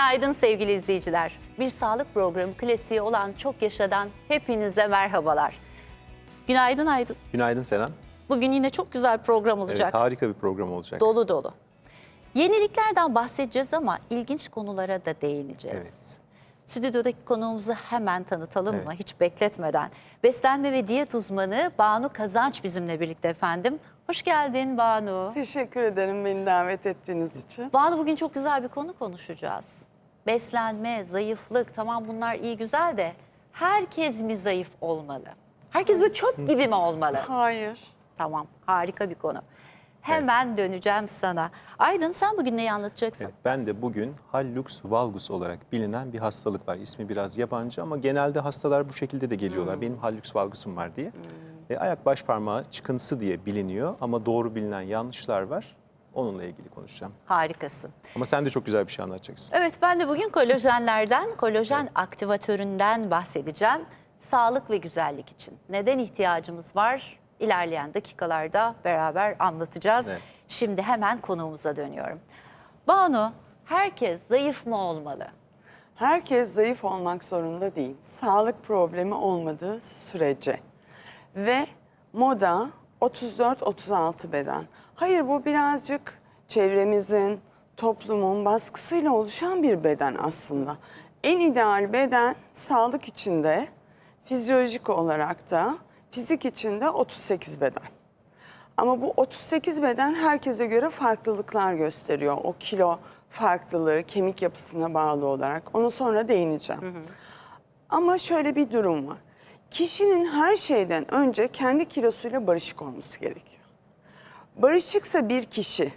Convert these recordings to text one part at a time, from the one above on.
Günaydın sevgili izleyiciler. Bir sağlık programı klasiği olan Çok Yaşadan hepinize merhabalar. Günaydın Aydın. Günaydın Selen. Bugün yine çok güzel program Evet, olacak. harika bir program olacak. dolu dolu. Yeniliklerden bahsedeceğiz ama ilginç konulara da değineceğiz. Evet. Stüdyodaki konuğumuzu hemen tanıtalım mı? Evet. Hiç bekletmeden. Beslenme ve diyet uzmanı Banu Kazanç bizimle birlikte efendim. Hoş geldin Banu. Teşekkür ederim beni davet ettiğiniz için. Banu bugün çok güzel bir konu konuşacağız. Beslenme, zayıflık tamam bunlar iyi güzel de herkes mi zayıf olmalı? Herkes böyle çöp gibi mi olmalı? Hayır. Tamam harika bir konu. Hemen döneceğim sana. Aydın sen bugün neyi anlatacaksın? Evet, ben de bugün hallux valgus olarak bilinen bir hastalık var. İsmi biraz yabancı ama genelde hastalar bu şekilde de geliyorlar. Hmm. Benim hallux valgusum var diye. E, ayak baş parmağı çıkıntısı diye biliniyor ama doğru bilinen yanlışlar var. Onunla ilgili konuşacağım. Harikasın. Ama sen de çok güzel bir şey anlatacaksın. Evet ben de bugün kolajenlerden, kolajen aktivatöründen bahsedeceğim. Sağlık ve güzellik için. Neden ihtiyacımız var? İlerleyen dakikalarda beraber anlatacağız. Evet. Şimdi hemen konuğumuza dönüyorum. Banu, herkes zayıf mı olmalı? Herkes zayıf olmak zorunda değil. Sağlık problemi olmadığı sürece. Ve moda 34-36 beden. Hayır bu birazcık çevremizin, toplumun baskısıyla oluşan bir beden aslında. En ideal beden sağlık içinde, fizyolojik olarak da, fizik içinde 38 beden. Ama bu 38 beden herkese göre farklılıklar gösteriyor. O kilo farklılığı kemik yapısına bağlı olarak. Onu sonra değineceğim. Ama şöyle bir durum var. Kişinin her şeyden önce kendi kilosuyla barışık olması gerekiyor. Barışıksa bir kişi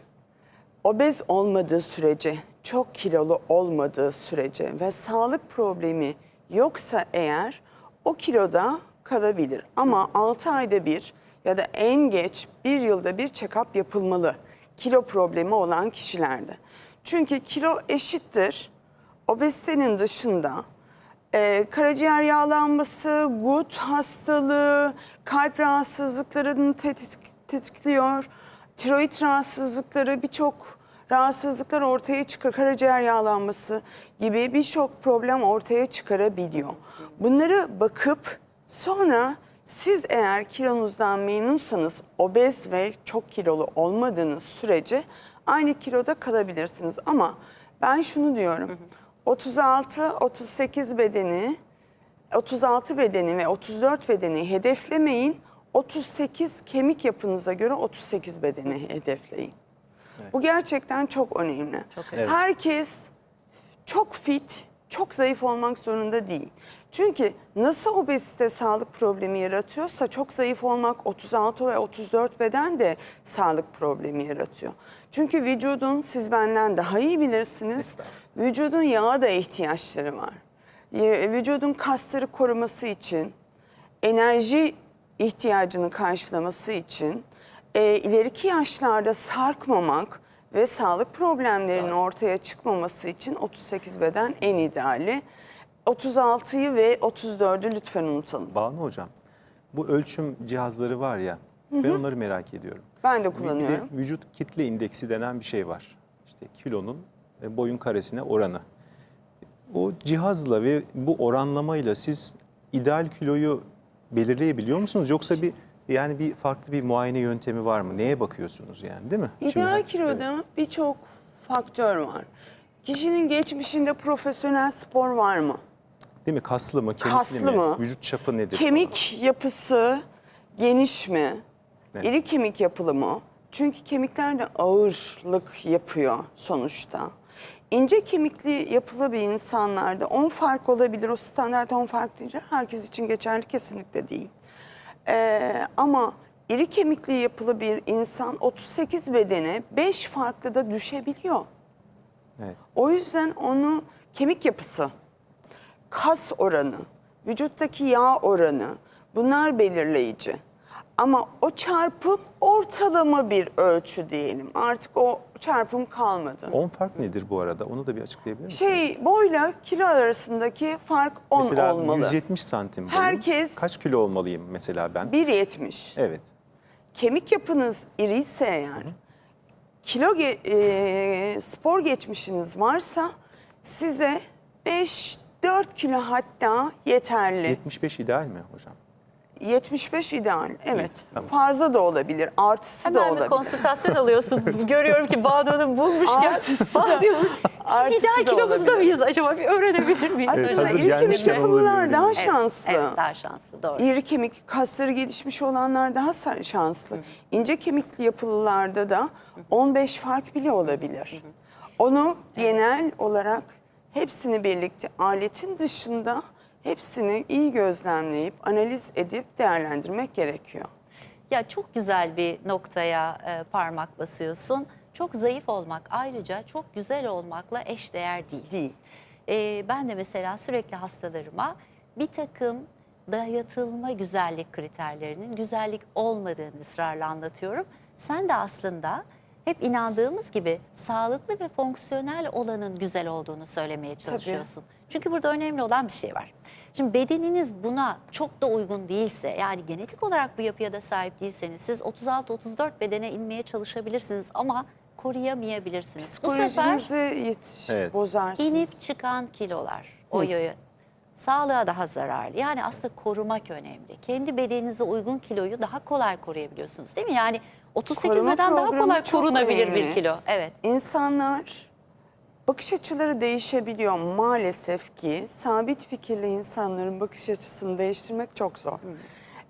obez olmadığı sürece, çok kilolu olmadığı sürece ve sağlık problemi yoksa eğer o kiloda kalabilir. Ama 6 ayda bir ya da en geç bir yılda bir check-up yapılmalı kilo problemi olan kişilerde. Çünkü kilo eşittir obezitenin dışında e, karaciğer yağlanması, gut hastalığı, kalp rahatsızlıklarını tetik- tetikliyor. Tiroid rahatsızlıkları birçok rahatsızlıklar ortaya çıkar. Karaciğer yağlanması gibi birçok problem ortaya çıkarabiliyor. Bunları bakıp sonra siz eğer kilonuzdan memnunsanız obez ve çok kilolu olmadığınız sürece aynı kiloda kalabilirsiniz. Ama ben şunu diyorum. 36-38 bedeni 36 bedeni ve 34 bedeni hedeflemeyin. 38 kemik yapınıza göre 38 bedeni hedefleyin. Bu gerçekten çok önemli. önemli. Herkes çok fit, çok zayıf olmak zorunda değil. Çünkü nasıl obezite sağlık problemi yaratıyorsa çok zayıf olmak 36 ve 34 beden de sağlık problemi yaratıyor. Çünkü vücudun siz benden daha iyi bilirsiniz. Vücudun yağa da ihtiyaçları var. Vücudun kasları koruması için, enerji ihtiyacını karşılaması için e, ileriki yaşlarda sarkmamak ve sağlık problemlerinin ortaya çıkmaması için 38 beden en ideali. 36'yı ve 34'ü lütfen unutalım. Banu Hocam, bu ölçüm cihazları var ya, ben onları merak ediyorum. Ben de Bir de kullanıyorum. vücut kitle indeksi denen bir şey var. İşte kilonun e, boyun karesine oranı. O cihazla ve bu oranlamayla siz ideal kiloyu belirleyebiliyor musunuz? Yoksa bir yani bir farklı bir muayene yöntemi var mı? Neye bakıyorsunuz yani değil mi? Şimdi- İdeal kiloda birçok faktör var. Kişinin geçmişinde profesyonel spor var mı? Değil mi? Kaslı mı, kemikli Kaslı mi? mı? Vücut çapı nedir? Kemik yapısı geniş mi? Evet. İri kemik yapılı mı? Çünkü kemikler de ağırlık yapıyor sonuçta. İnce kemikli yapılı bir insanlarda 10 fark olabilir. O standart 10 fark deyince herkes için geçerli kesinlikle değil. Ee, ama iri kemikli yapılı bir insan 38 bedene 5 farklı da düşebiliyor. Evet. O yüzden onu kemik yapısı, kas oranı, vücuttaki yağ oranı bunlar belirleyici. Ama o çarpım ortalama bir ölçü diyelim. Artık o çarpım kalmadı. 10 fark nedir bu arada? Onu da bir açıklayabilir misiniz? Şey boyla kilo arasındaki fark 10 mesela olmalı. 170 santim boyum. Herkes- Kaç kilo olmalıyım mesela ben? 1.70. Evet. Kemik yapınız iriyse eğer, kilo ge- e, spor geçmişiniz varsa size 5-4 kilo hatta yeterli. 75 ideal mi hocam? 75 ideal. Evet. tamam. Fazla da olabilir. Artısı da Hemen bir olabilir. konsültasyon alıyorsun. Görüyorum ki Banu Hanım bulmuşken. Artısı da- artısı ideal da kilomuzda olabilir. mıyız acaba? Bir öğrenebilir miyiz? Evet, Aslında hazır iri kemik yapılılar olabilir daha? Evet, şanslı. Evet, daha şanslı doğru. İri kemik kasları gelişmiş olanlar daha şanslı. İnce kemikli yapılılarda da 15 fark bile olabilir. Onu genel olarak hepsini birlikte aletin dışında hepsini iyi gözlemleyip analiz edip değerlendirmek gerekiyor. Ya çok güzel bir noktaya e, parmak basıyorsun. Çok zayıf olmak ayrıca çok güzel olmakla eşdeğer değil. Değil. E, ben de mesela sürekli hastalarıma bir takım dayatılma güzellik kriterlerinin güzellik olmadığını ısrarla anlatıyorum. Sen de aslında hep inandığımız gibi sağlıklı ve fonksiyonel olanın güzel olduğunu söylemeye çalışıyorsun. Çünkü burada önemli olan bir şey var. Şimdi bedeniniz buna çok da uygun değilse yani genetik olarak bu yapıya da sahip değilseniz siz 36-34 bedene inmeye çalışabilirsiniz ama koruyamayabilirsiniz. Bu sefer Psikolojinizi yetiş, Evet. bozarsınız. inip çıkan kilolar o yoyu sağlığa daha zararlı. Yani aslında korumak önemli. Kendi bedeninize uygun kiloyu daha kolay koruyabiliyorsunuz değil mi? Yani 38 Koruma beden daha programı kolay çok korunabilir bir önemli. kilo. Evet. İnsanlar bakış açıları değişebiliyor maalesef ki sabit fikirli insanların bakış açısını değiştirmek çok zor.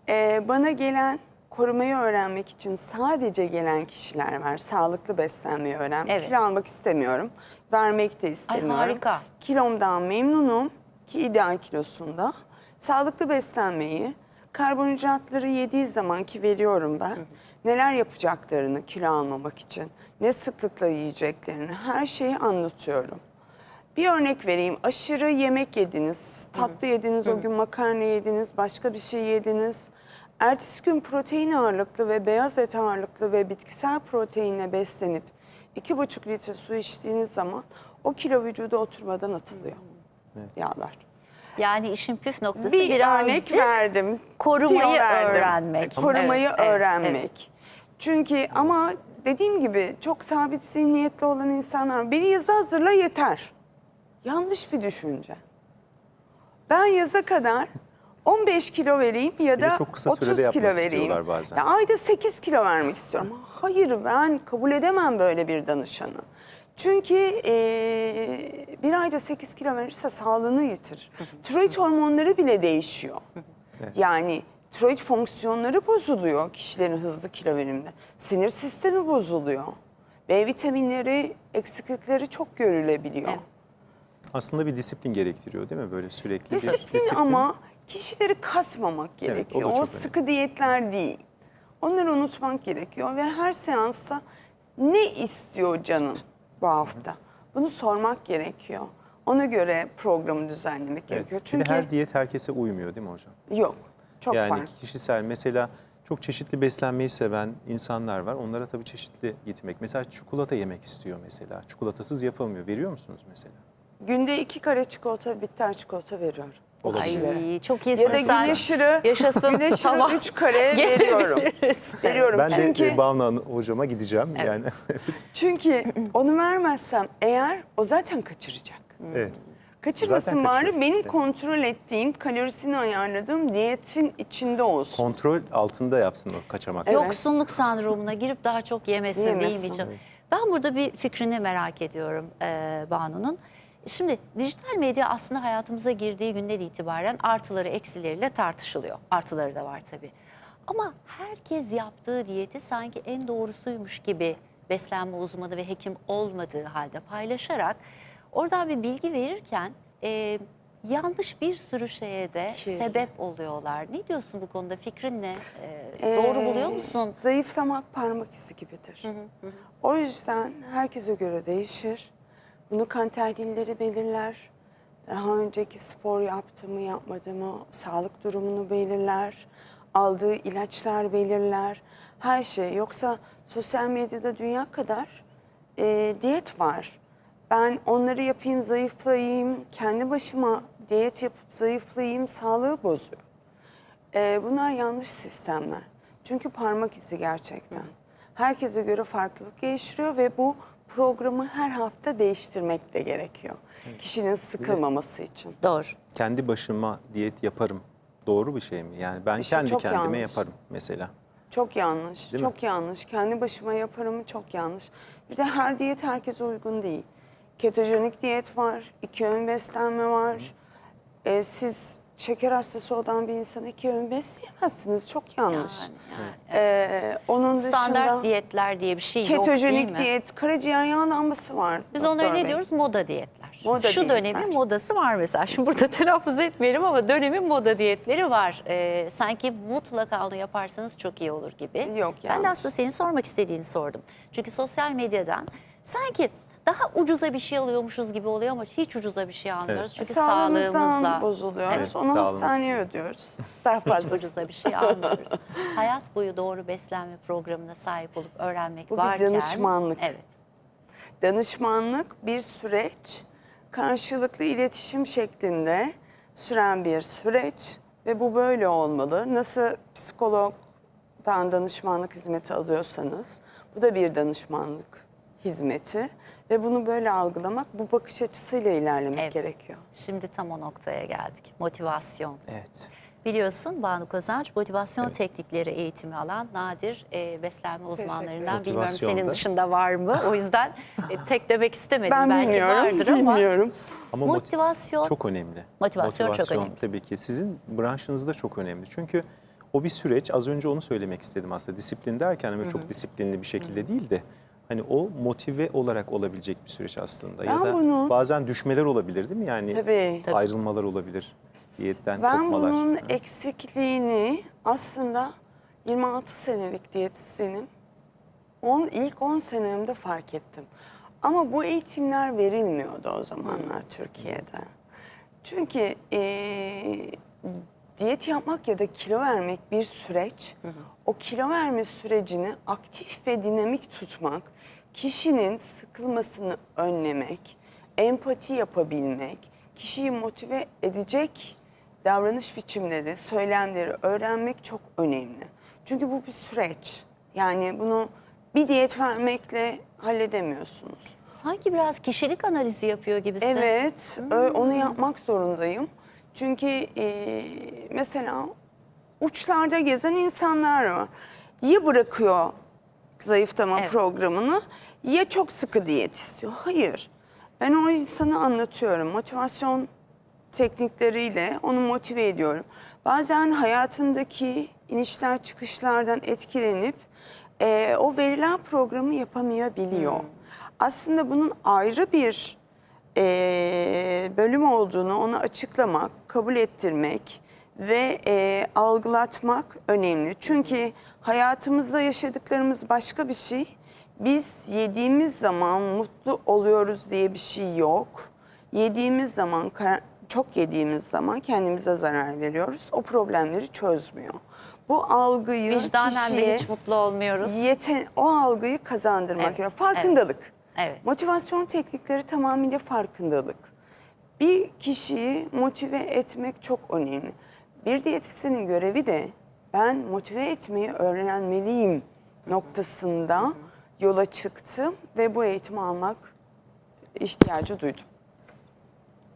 Ee, bana gelen korumayı öğrenmek için sadece gelen kişiler var. Sağlıklı beslenmeyi öğren. Evet. Kilo almak istemiyorum. Vermek de istemiyorum. harika. Kilomdan memnunum ki ideal kilosunda. Sağlıklı beslenmeyi, karbonhidratları yediği zaman ki veriyorum ben. Neler yapacaklarını kilo almamak için, ne sıklıkla yiyeceklerini her şeyi anlatıyorum. Bir örnek vereyim. Aşırı yemek yediniz, tatlı yediniz, o gün makarna yediniz, başka bir şey yediniz. Ertesi gün protein ağırlıklı ve beyaz et ağırlıklı ve bitkisel proteinle beslenip iki buçuk litre su içtiğiniz zaman o kilo vücuda oturmadan atılıyor. Yağlar. Yani işin püf noktası Bir örnek verdim. korumayı verdim. öğrenmek. Korumayı Evet, evet, öğrenmek. Çünkü ama dediğim gibi çok sabit zihniyetli olan insanlar beni yaza hazırla yeter. Yanlış bir düşünce. Ben yaza kadar 15 kilo vereyim ya Bir de da çok kısa 30 sürede kilo yapmak vereyim. istiyorlar bazen. Ya ayda 8 kilo vermek istiyorum. Hayır ben kabul edemem böyle bir danışanı. Çünkü eee, bir ayda 8 kilo verirse sağlığını yitirir. Tiroid hormonları bile değişiyor. Yani tiroid fonksiyonları bozuluyor kişilerin hızlı kilo veriminde. Sinir sistemi bozuluyor. B vitaminleri eksiklikleri çok görülebiliyor. Evet. Aslında bir disiplin gerektiriyor değil mi böyle sürekli? bir Disiplin, ama kişileri kasmamak Evet, o da gerekiyor. çok o önemli. sıkı diyetler değil. Onları unutmak gerekiyor ve her seansta ne istiyor canın bu hafta? Bunu sormak gerekiyor. Ona göre programı düzenlemek Evet. gerekiyor. Bir de Çünkü her diyet herkese uymuyor değil mi hocam? yok. Çok yani farklı. kişisel mesela çok çeşitli beslenmeyi seven insanlar var. Onlara tabii çeşitli gitmek. Mesela çikolata yemek istiyor mesela. Çikolatasız yapamıyor. Veriyor musunuz mesela? Günde iki kare çikolata, bitter çikolata veriyorum. o Olabilir. Ay, çok iyisin Ya da sen. güneş ışığı, Yaşasın. güneş ışığı Tamam. üç kare veriyorum. Veriyorum Ben çünkü... de e, Banu Hanım hocama gideceğim yani. Çünkü onu vermezsem eğer o zaten kaçıracak. evet. Kaçırmasın Zaten bari kaçırıyor. benim kontrol ettiğim, kalorisini ayarladığım diyetin içinde olsun. Kontrol altında yapsın o kaçamak. Evet. Yoksunluk sendromuna girip daha çok yemesin, Yemesin. değil mi? Ben burada bir fikrini merak ediyorum e, Banu'nun. Şimdi dijital medya aslında hayatımıza girdiği günden itibaren artıları eksileriyle tartışılıyor. Artıları da var tabii. Ama herkes yaptığı diyeti sanki en doğrusuymuş gibi beslenme uzmanı ve hekim olmadığı halde paylaşarak oradan bir bilgi verirken e, yanlış bir sürü şeye de Kesinlikle. sebep oluyorlar. Ne diyorsun bu konuda? Fikrin ne? E, doğru Ee, buluyor musun? Zayıflamak parmak izi gibidir. O yüzden herkese göre değişir. Bunu kan tahlilleri belirler. Daha önceki spor yaptı mı yapmadı mı, sağlık durumunu belirler. Aldığı ilaçlar belirler. Her şey. Yoksa sosyal medyada dünya kadar e, diyet var. Ben onları yapayım, zayıflayayım, kendi başıma diyet yapıp zayıflayayım, sağlığı bozuyor. Ee, bunlar yanlış sistemler. Çünkü parmak izi gerçekten. Herkese göre farklılık geliştiriyor ve bu programı her hafta değiştirmek de gerekiyor. Kişinin sıkılmaması için. Doğru. Kendi başıma diyet yaparım. Doğru bir şey mi? Yani ben İşte kendi çok kendime yanlış. yaparım mesela. Çok yanlış, Değil mi? çok yanlış. Kendi başıma yaparım çok yanlış. Bir de her diyet herkese uygun değil. Ketojenik diyet var, iki öğün beslenme var. Ee, siz şeker hastası olan bir insana iki öğün besleyemezsiniz. Çok yanlış. Yani, yani. Ee, onun Standart dışında diyetler diye bir şey yok değil ketojenik mi? diyet, karaciğer yağlanması var. Biz doktor onlara ne bey. diyoruz? Moda diyetler. Moda Şu diyetler. dönemin modası var mesela. Şimdi burada telaffuz etmeyelim ama dönemin moda diyetleri var. Ee, sanki mutlaka onu yaparsanız çok iyi olur gibi. Yok, Ben de aslında senin sormak istediğini sordum. Çünkü sosyal medyadan sanki daha ucuza bir şey alıyormuşuz gibi oluyor ama hiç ucuza bir şey almıyoruz. Evet. Çünkü Sağlığımızdan sağlığımızla bozuluyoruz. Evet, Onu sağlığımız. hastaneye ödüyoruz. Daha hiç fazla. ucuza bir şey almıyoruz. Hayat boyu doğru beslenme programına sahip olup öğrenmek Bu bir varken. danışmanlık. Evet. Danışmanlık bir süreç, karşılıklı iletişim şeklinde süren bir süreç ve bu böyle olmalı. Nasıl psikologdan danışmanlık hizmeti alıyorsanız bu da bir danışmanlık hizmeti ve bunu böyle algılamak, bu bakış açısıyla ilerlemek Evet. gerekiyor. Şimdi tam o noktaya geldik. Motivasyon. Evet. Biliyorsun Banu Kazanç motivasyon teknikleri eğitimi alan nadir e, beslenme uzmanlarından. Bilmiyorum senin dışında var mı? O yüzden e, tek demek istemedim. Ben Belki bilmiyorum, vardır ama bilmiyorum. Ama moti- motivasyon çok önemli. Motivasyon çok önemli. tabii ki sizin branşınızda çok önemli. Çünkü o bir süreç. Az önce onu söylemek istedim aslında. Disiplin derken ama çok disiplinli bir şekilde değil de hani o motive olarak olabilecek bir süreç aslında. ya Ben da bunu- bazen düşmeler olabilir değil mi? Yani Tabii. Tabii. ayrılmalar olabilir. Diyetten Ben kopmalar. bunun eksikliğini aslında 26 senelik diyetisyenim. On, ilk 10 senemde fark ettim. Ama bu eğitimler verilmiyordu o zamanlar Türkiye'de. Çünkü eee, diyet yapmak ya da kilo vermek bir süreç. O kilo verme sürecini aktif ve dinamik tutmak, kişinin sıkılmasını önlemek, empati yapabilmek, kişiyi motive edecek davranış biçimleri, söylemleri öğrenmek çok önemli. Çünkü bu bir süreç. Yani bunu bir diyet vermekle halledemiyorsunuz. sanki biraz kişilik analizi yapıyor gibisin. Evet, ö- onu yapmak zorundayım. Çünkü e, mesela uçlarda gezen insanlar var. Ya bırakıyor zayıflama Evet. programını ya çok sıkı diyet istiyor. Hayır. Ben o insanı anlatıyorum. Motivasyon teknikleriyle onu motive ediyorum. Bazen hayatındaki inişler çıkışlardan etkilenip e, o verilen programı yapamayabiliyor. Aslında bunun ayrı bir e, bölüm olduğunu onu açıklamak, kabul ettirmek ve e, algılatmak önemli. Çünkü hayatımızda yaşadıklarımız başka bir şey. Biz yediğimiz zaman mutlu oluyoruz diye bir şey yok. Yediğimiz zaman, çok yediğimiz zaman kendimize zarar veriyoruz. O problemleri çözmüyor. Bu algıyı Vicdanen kişiye hiç mutlu olmuyoruz. yeten, o algıyı kazandırmak Evet, gerekiyor. Farkındalık. Evet. Motivasyon teknikleri tamamıyla farkındalık. Bir kişiyi motive etmek çok önemli. Bir diyetisyenin görevi de ben motive etmeyi öğrenmeliyim noktasında yola çıktım ve bu eğitimi almak ihtiyacı duydum.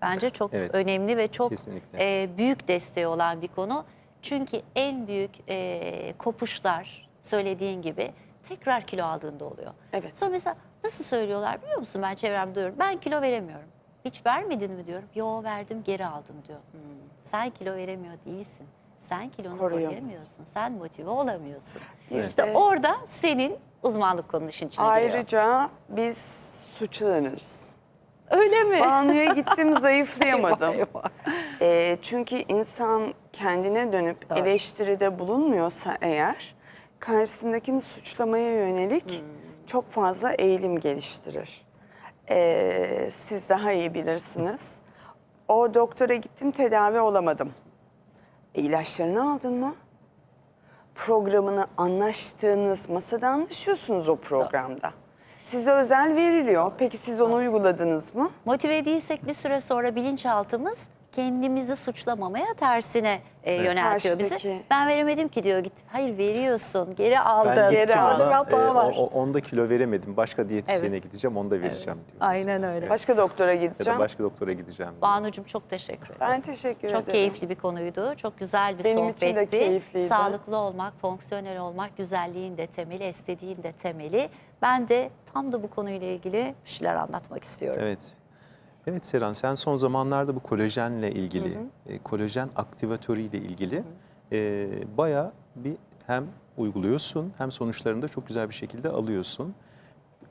Bence çok Evet, önemli ve çok kesinlikle. e, büyük desteği olan bir konu. Çünkü en büyük e, kopuşlar söylediğin gibi tekrar kilo aldığında oluyor. Evet. Sonra mesela nasıl söylüyorlar biliyor musun? Ben çevremde duyuyorum. Ben kilo veremiyorum. Hiç vermedin mi diyorum. Yo verdim geri aldım diyor. Hmm, sen kilo veremiyor değilsin. Sen kilonu Koruyamıyorsun. Sen motive olamıyorsun. Evet. İşte orada senin uzmanlık konunun işin içine giriyor. Ayrıca biz suçlanırız. Öyle mi? Banu'ya gittim zayıflayamadım. Eyvah, eyvah. Ee, çünkü insan kendine dönüp Doğru. eleştiride bulunmuyorsa eğer karşısındakini suçlamaya yönelik Hmm. Çok fazla eğilim geliştirir. Ee, siz daha iyi bilirsiniz. O doktora gittim tedavi olamadım. E, ilaçlarını aldın mı? Programını anlaştığınız masada anlaşıyorsunuz o programda. Size özel veriliyor. Peki siz onu uyguladınız mı? Motive değilsek bir süre sonra bilinçaltımız kendimizi suçlamamaya tersine e, yöneltiyor bizi. Karşıdaki- Ben veremedim ki diyor git. Hayır veriyorsun geri aldın. Ben Geri gittim ona, hata e, var. o- o- onda kilo veremedim. Başka diyetisyene Evet. gideceğim, onu da vereceğim diyor. Aynen öyle. Başka doktora Ya da gideceğim. başka doktora gideceğim. Banucuğum çok teşekkür ederim. Ben teşekkür Çok ederim. keyifli bir konuydu. Çok güzel bir Benim için sohbetti. de keyifliydi. Sağlıklı olmak, fonksiyonel olmak, güzelliğin de temeli, estetiğin de temeli. Ben de tam da bu konuyla ilgili bir şeyler anlatmak istiyorum. Evet. Evet Seren sen son zamanlarda bu kolajenle ilgili, e, kolajen aktivatörüyle ilgili e, bayağı bir hem uyguluyorsun hem sonuçlarını da çok güzel bir şekilde alıyorsun.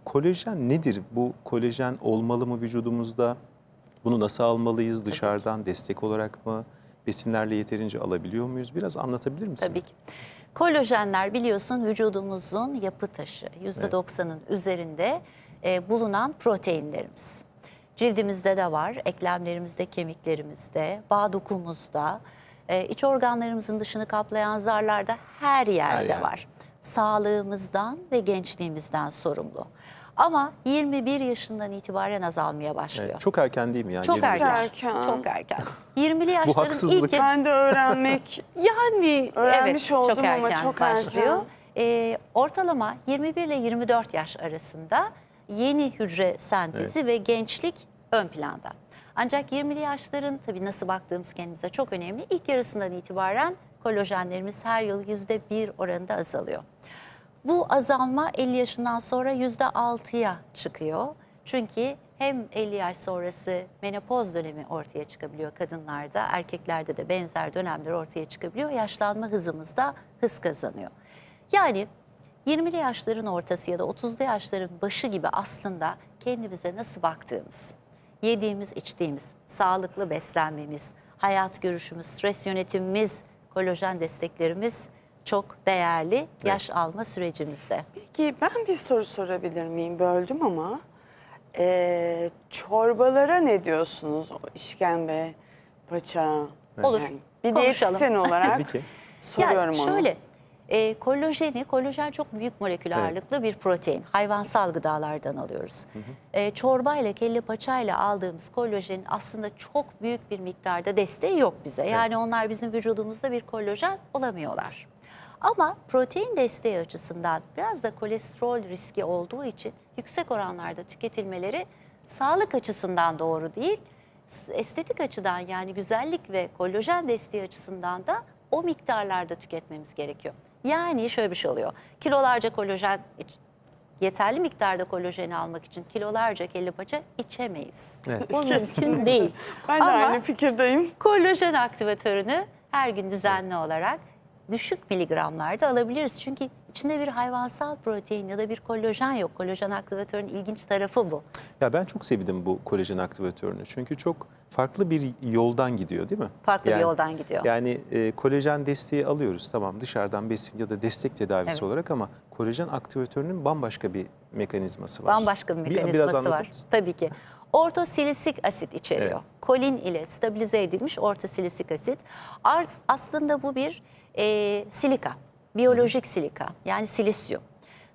Kolajen nedir? Bu kolajen olmalı mı vücudumuzda? Bunu nasıl almalıyız? Dışarıdan destek olarak mı? Besinlerle yeterince alabiliyor muyuz? Biraz anlatabilir misin? Tabii ki. Kolajenler biliyorsun vücudumuzun yapı taşı. %90'ın üzerinde e, bulunan proteinlerimiz. Cildimizde de var, eklemlerimizde, kemiklerimizde, bağ dokumuzda, e, iç organlarımızın dışını kaplayan zarlarda her yerde yerde. var. Sağlığımızdan ve gençliğimizden sorumlu. Ama 21 yaşından itibaren azalmaya başlıyor. Evet, çok erken değil mi? Yani Çok 21 erken. erken. Çok erken. 20'li yaşların haksızlık. ilk Ben de öğrenmek yani Öğrenmiş evet, çok oldum ama erken çok başlıyor. erken. Ee, ortalama 21 ile 24 yaş arasında yeni hücre sentezi ve gençlik ön planda. Ancak 20'li yaşların tabii nasıl baktığımız kendimize çok önemli. İlk yarısından itibaren kolajenlerimiz her yıl %1 oranında azalıyor. Bu azalma 50 yaşından sonra %6'ya çıkıyor. Çünkü hem 50 yaş sonrası menopoz dönemi ortaya çıkabiliyor kadınlarda, erkeklerde de benzer dönemler ortaya çıkabiliyor. Yaşlanma hızımız da hız kazanıyor. Yani 20'li yaşların ortası ya da 30'lu yaşların başı gibi aslında kendimize nasıl baktığımız, yediğimiz, içtiğimiz, sağlıklı beslenmemiz, hayat görüşümüz, stres yönetimimiz, kolajen desteklerimiz çok değerli yaş alma sürecimizde. Peki ben bir soru sorabilir miyim? Böldüm ama. Ee, çorbalara ne diyorsunuz? O işkembe, paça. Olur, bir konuşalım. diyetisyen olarak Tabii ki. soruyorum yani onu. şöyle, e, kolajeni, kolajen çok büyük molekül Evet. ağırlıklı bir protein. Hayvansal gıdalardan alıyoruz. E, çorba ile kelle paça ile aldığımız kolajenin aslında çok büyük bir miktarda desteği yok bize. Yani onlar bizim vücudumuzda bir kolajen olamıyorlar. Ama protein desteği açısından biraz da kolesterol riski olduğu için yüksek oranlarda tüketilmeleri sağlık açısından doğru değil. Estetik açıdan yani güzellik ve kolajen desteği açısından da o miktarlarda tüketmemiz gerekiyor. Yani şöyle bir şey oluyor. Kilolarca kolajen yeterli miktarda kolajeni almak için kilolarca kelle paça içemeyiz. Evet. Bu mümkün değil. Ben de Ama- aynı fikirdeyim. Kolajen aktivatörünü her gün düzenli olarak düşük miligramlarda alabiliriz. Çünkü içinde bir hayvansal protein ya da bir kolajen yok. Kolajen aktivatörünün ilginç tarafı bu. Ya ben çok sevdim bu kolajen aktivatörünü. Çünkü çok farklı bir yoldan gidiyor değil mi? Farklı bir Yani- yoldan gidiyor. Yani e, kolajen desteği alıyoruz tamam dışarıdan besin ya da destek tedavisi Evet. olarak ama kolajen aktivatörünün bambaşka bir mekanizması var. Bambaşka bir Bir- mekanizması anlatır var. mısın? Tabii ki. Ortosilisik asit içeriyor. Evet. Kolin ile stabilize edilmiş ortosilisik asit. Aslında bu bir e, silika, biyolojik silika yani silisyum.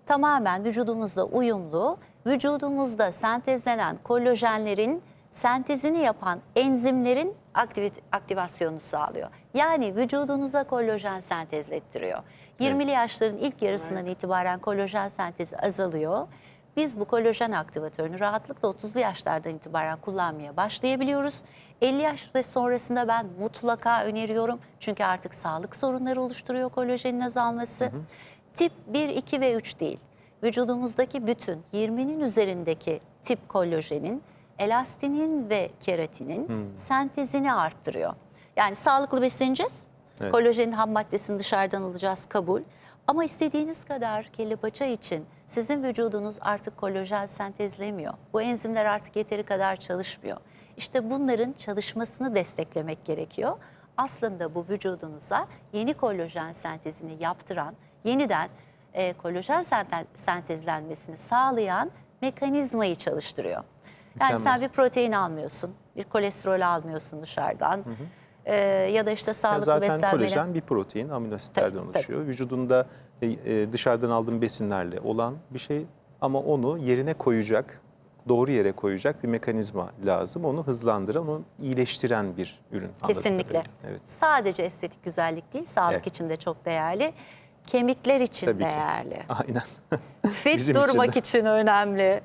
Tamamen vücudumuzla uyumlu, vücudumuzda sentezlenen kolajenlerin sentezini yapan enzimlerin aktivit- aktivasyonunu sağlıyor. Yani vücudunuza kolajen sentezlettiriyor. 20'li yaşların ilk yarısından itibaren kolajen sentezi azalıyor. Biz bu kolajen aktivatörünü rahatlıkla 30'lu yaşlardan itibaren kullanmaya başlayabiliyoruz. 50 yaş ve sonrasında ben mutlaka öneriyorum. Çünkü artık sağlık sorunları oluşturuyor kolajenin azalması. Tip 1, 2 ve 3 değil. Vücudumuzdaki bütün 20'nin üzerindeki tip kolajenin elastinin ve keratinin sentezini arttırıyor. Yani sağlıklı besleneceğiz. Evet. Kolajenin ham maddesini dışarıdan alacağız kabul. Ama istediğiniz kadar kelle paça için sizin vücudunuz artık kolajen sentezlemiyor. Bu enzimler artık yeteri kadar çalışmıyor. İşte bunların çalışmasını desteklemek gerekiyor. Aslında bu vücudunuza yeni kolajen sentezini yaptıran, yeniden e, kolajen sente- sentezlenmesini sağlayan mekanizmayı çalıştırıyor. Yani sen Mükemmel. bir protein almıyorsun, bir kolesterol almıyorsun dışarıdan. E, ya da işte Yani sağlıklı zaten kolajen bir protein, amino asitlerden Tabii, oluşuyor. Vücudunda e, e, dışarıdan aldığın besinlerle olan bir şey ama onu yerine koyacak doğru yere koyacak bir mekanizma lazım. Onu hızlandıran, onu iyileştiren bir ürün. Kesinlikle. Evet. Sadece estetik güzellik değil, sağlık Evet. için de çok değerli. Kemikler için Tabii ki. değerli. Aynen. Fit Bizim için durmak de. için, önemli.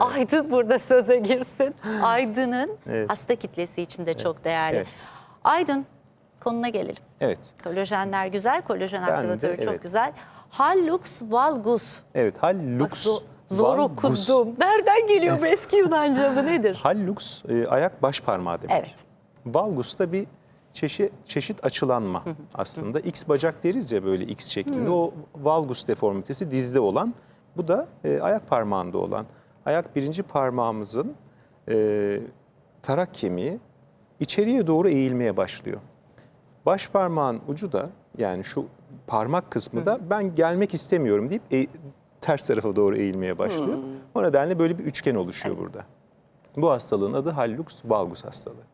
Aydın burada söze girsin. Aydın'ın Evet. hasta kitlesi için de çok değerli. Evet. Aydın konuna gelelim. evet. Kolajenler güzel, kolajen Ben de, aktivatörü çok evet. güzel. Hallux valgus. Evet. Bak Hallux zo- zor okudum. Nereden geliyor bu eski Yunanca mı nedir? Hallux e, ayak baş parmağı demek. Evet. Valgus da bir çeşit çeşit açılanma aslında. X bacak deriz ya böyle X şeklinde. O valgus deformitesi dizde olan. Bu da e, ayak parmağında olan. Ayak birinci parmağımızın e, tarak kemiği içeriye doğru eğilmeye başlıyor. Baş parmağın ucu da yani şu parmak kısmı da ben gelmek istemiyorum deyip e- ters tarafa doğru eğilmeye başlıyor. O nedenle böyle bir üçgen oluşuyor burada. Bu hastalığın adı hallux valgus hastalığı.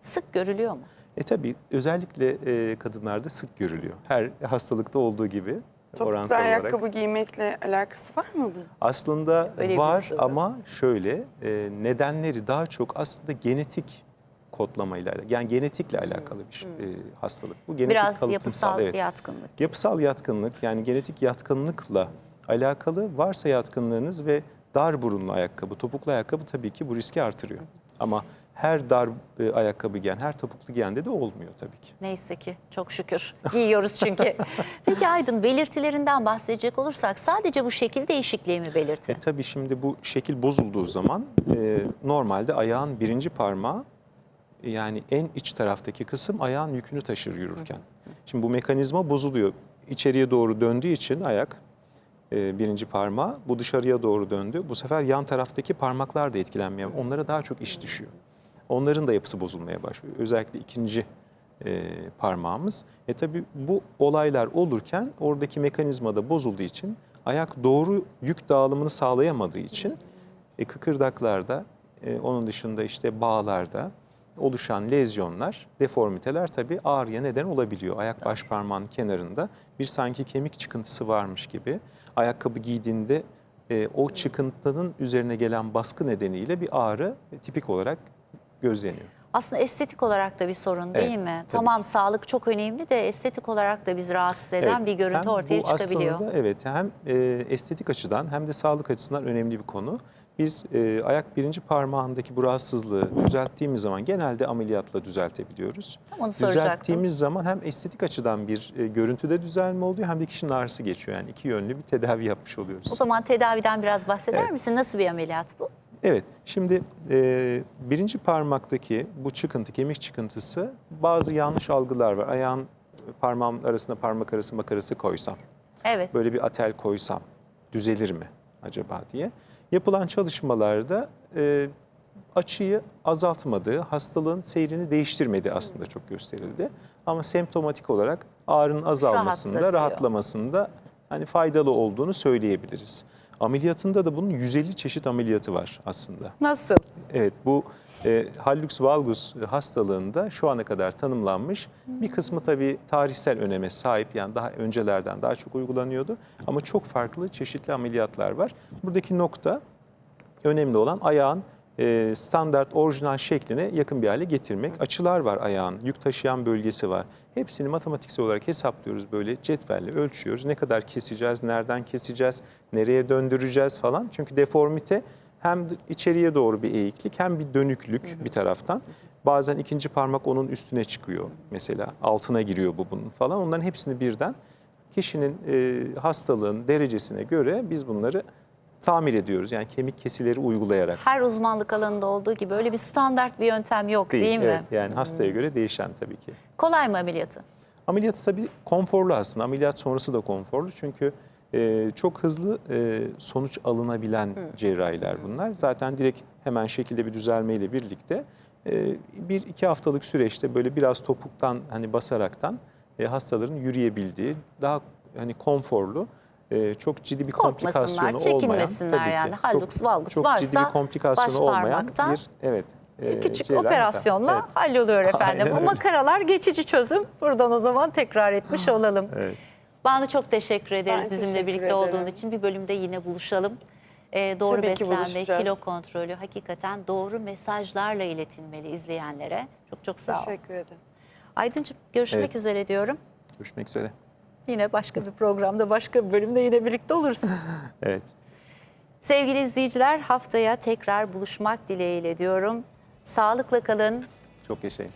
Sık görülüyor mu? E tabii özellikle e, kadınlarda sık görülüyor. Her hastalıkta olduğu gibi Topuklu oransal olarak. ayakkabı giymekle alakası var mı bunun? Aslında Öyle var ama şöyle e, nedenleri daha çok aslında genetik kodlamayla yani genetikle alakalı bir şey, e, hastalık. Bu genetik Biraz kalıtımsal, yapısal evet. yatkınlık. Yapısal yatkınlık yani genetik yatkınlıkla alakalı varsa yatkınlığınız ve dar burunlu ayakkabı, topuklu ayakkabı tabii ki bu riski artırıyor. Ama her dar e, ayakkabı giyen, her topuklu giyende de olmuyor tabii ki. Neyse ki çok şükür giyiyoruz çünkü. Peki Aydın belirtilerinden bahsedecek olursak sadece bu şekil değişikliği mi belirti? E tabii şimdi bu şekil bozulduğu zaman e, normalde ayağın birinci parmağı yani en iç taraftaki kısım ayağın yükünü taşır yürürken. Şimdi bu mekanizma bozuluyor. İçeriye doğru döndüğü için ayak e, birinci parmağı bu dışarıya doğru döndü. Bu sefer yan taraftaki parmaklar da etkilenmeye onlara daha çok iş düşüyor. Onların da yapısı bozulmaya başlıyor. Özellikle ikinci e, parmağımız. E tabii bu olaylar olurken oradaki mekanizma da bozulduğu için ayak doğru yük dağılımını sağlayamadığı için e, kıkırdaklarda e, onun dışında işte bağlarda oluşan lezyonlar, deformiteler tabii ağrıya neden olabiliyor. Ayak baş parmağının kenarında bir sanki kemik çıkıntısı varmış gibi. Ayakkabı giydiğinde e, o çıkıntının üzerine gelen baskı nedeniyle bir ağrı e, tipik olarak gözleniyor. Aslında estetik olarak da bir sorun değil Evet, mi? Tamam ki. sağlık çok önemli de estetik olarak da bizi rahatsız eden Evet, bir görüntü hem ortaya bu çıkabiliyor. Aslında evet hem e, estetik açıdan hem de sağlık açısından önemli bir konu. Biz e, ayak birinci parmağındaki bu rahatsızlığı düzelttiğimiz zaman genelde ameliyatla düzeltebiliyoruz. Onu soracaktım. Düzelttiğimiz zaman hem estetik açıdan bir e, görüntüde düzelme oluyor hem de kişinin ağrısı geçiyor. Yani iki yönlü bir tedavi yapmış oluyoruz. O zaman tedaviden biraz bahseder Evet. misin? Nasıl bir ameliyat bu? Evet, şimdi e, birinci parmaktaki bu çıkıntı, kemik çıkıntısı bazı yanlış algılar var. Ayağın parmağım arasına parmak arası makarası koysam, Evet. böyle bir atel koysam düzelir mi acaba diye. Yapılan çalışmalarda e, açıyı azaltmadığı, hastalığın seyrini değiştirmediği aslında çok gösterildi. Ama semptomatik olarak ağrının azalmasında, rahatlamasında hani faydalı olduğunu söyleyebiliriz. Ameliyatında da bunun 150 çeşit ameliyatı var aslında. Nasıl? Evet bu e, hallux valgus hastalığında şu ana kadar tanımlanmış. Bir kısmı tabii tarihsel öneme sahip yani daha öncelerden daha çok uygulanıyordu. Ama çok farklı çeşitli ameliyatlar var. Buradaki nokta önemli olan ayağın e, standart orijinal şekline yakın bir hale getirmek. Açılar var ayağın, yük taşıyan bölgesi var. Hepsini matematiksel olarak hesaplıyoruz böyle cetvelle ölçüyoruz. Ne kadar keseceğiz, nereden keseceğiz, nereye döndüreceğiz falan. Çünkü deformite hem içeriye doğru bir eğiklik hem bir dönüklük bir taraftan. Bazen ikinci parmak onun üstüne çıkıyor mesela altına giriyor bu bunun falan. Onların hepsini birden kişinin e, hastalığın derecesine göre biz bunları tamir ediyoruz. Yani kemik kesileri uygulayarak. Her uzmanlık alanında olduğu gibi öyle bir standart bir yöntem yok değil, mi? Evet, yani hastaya göre değişen tabii ki. Kolay mı ameliyatı? Ameliyat tabii konforlu aslında. Ameliyat sonrası da konforlu çünkü e, çok hızlı e, sonuç alınabilen cerrahiler bunlar. Zaten direkt hemen şekilde bir düzelmeyle birlikte e, bir iki haftalık süreçte böyle biraz topuktan hani basaraktan e, hastaların yürüyebildiği daha hani konforlu e, çok ciddi bir komplikasyonu olmayan. çekinmesinler tabii ki, yani. Hallux valgus çok varsa ciddi bir komplikasyonu olmayan bir evet. e, Bir küçük cerrahi operasyonla. Evet. halloluyor efendim. Aynen Bu öyle. makaralar geçici çözüm. Buradan o zaman tekrar etmiş olalım. Evet. Banu çok teşekkür ederiz Ben bizimle teşekkür birlikte ederim. olduğun için. Bir bölümde yine buluşalım. e, doğru Tabii ki beslenme, kilo kontrolü hakikaten doğru mesajlarla iletilmeli izleyenlere. Çok çok sağ ol. Teşekkür ederim. Aydıncığım görüşmek Evet. üzere diyorum. Görüşmek üzere. Yine başka bir programda, başka bir bölümde yine birlikte oluruz. Evet. Sevgili izleyiciler haftaya tekrar buluşmak dileğiyle diyorum. Sağlıkla kalın, Çok yaşayın.